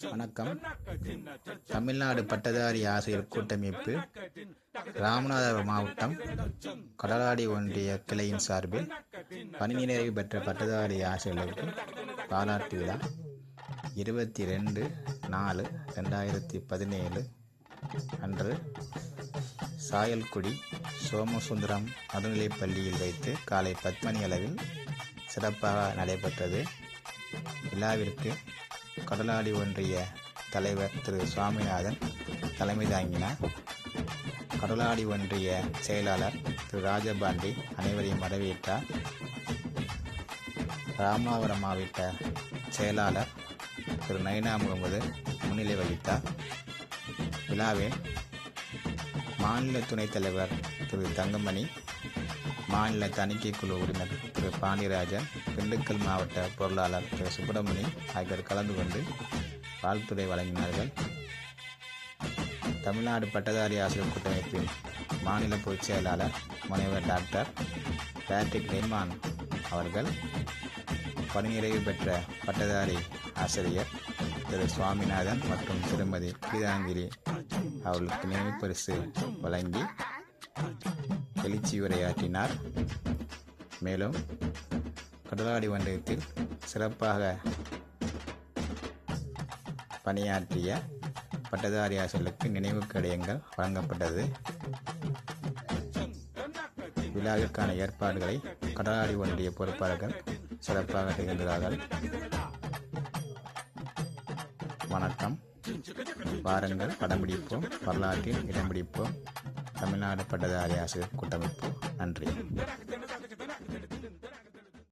வணக்கம். தமிழ்நாடு பட்டதாரி ஆசிரியர் கூட்டமைப்பு ராமநாதபுரம் மாவட்டம் கடலாடி ஒன்றிய கிளையின் சார்பில் பணி நிறைவு பெற்ற பட்டதாரி ஆசிரியர்களுக்கு பாராட்டு விழா. இருபத்தி ரெண்டு நாலு ரெண்டாயிரத்தி பதினேழு அன்று சாயல்குடி சோமசுந்தரம் நடுநிலைப் பள்ளியில் வைத்து காலை பத்து மணி அளவில் சிறப்பாக நடைபெற்றது. விழாவிற்கு கடலாடி ஒன்றிய தலைவர் திரு சுவாமிநாதன் தலைமை தாங்கினார். கடலாடி ஒன்றிய செயலாளர் திரு ராஜபாண்டி அனைவரையும் வரவேற்றார். ராமநாதபுரம் மாவட்ட செயலாளர் திரு நைனா முகமது முன்னிலை வகித்தார். விழாவில் மாநில துணைத் தலைவர் திரு தங்கமணி மாநில தணிக்கை குழு உறுப்பினர் திரு பாண்டியராஜன் திண்டுக்கல் மாவட்ட பொருளாளர் திரு சுப்பிரமணி ஆகியோர் கலந்து கொண்டு வாழ்த்துறை வழங்கினார்கள். தமிழ்நாடு பட்டதாரி ஆசிரியர் கூட்டமைப்பின் மாநில பொதுச் செயலாளர் முனைவர் டாக்டர் பேட்ரிக் ரெய்மான் அவர்கள் பணிநிறைவு பெற்ற பட்டதாரி ஆசிரியர் திரு சுவாமிநாதன் மற்றும் திருமதி கீதாங்கிரி அவர்களுக்கு நினைவு பரிசு வழங்கி எழுச்சி உரையாற்றினார். மேலும் கடலாடி ஒன்றியத்தில் சிறப்பாக பணியாற்றிய பட்டதாரி ஆசிரியர்களுக்கு நினைவு கடையங்கள் வழங்கப்பட்டது. விழாவிற்கான ஏற்பாடுகளை கடலாடி ஒன்றிய பொறுப்பாளர்கள் சிறப்பாக செய்கின்றார்கள் வணக்கம். வாருங்கள் படம் பிடிப்போம் வரலாற்றில் இடம் பிடிப்போம். தமிழ்நாடு பட்டதாரி ஆசிரியர் கூட்டமைப்பு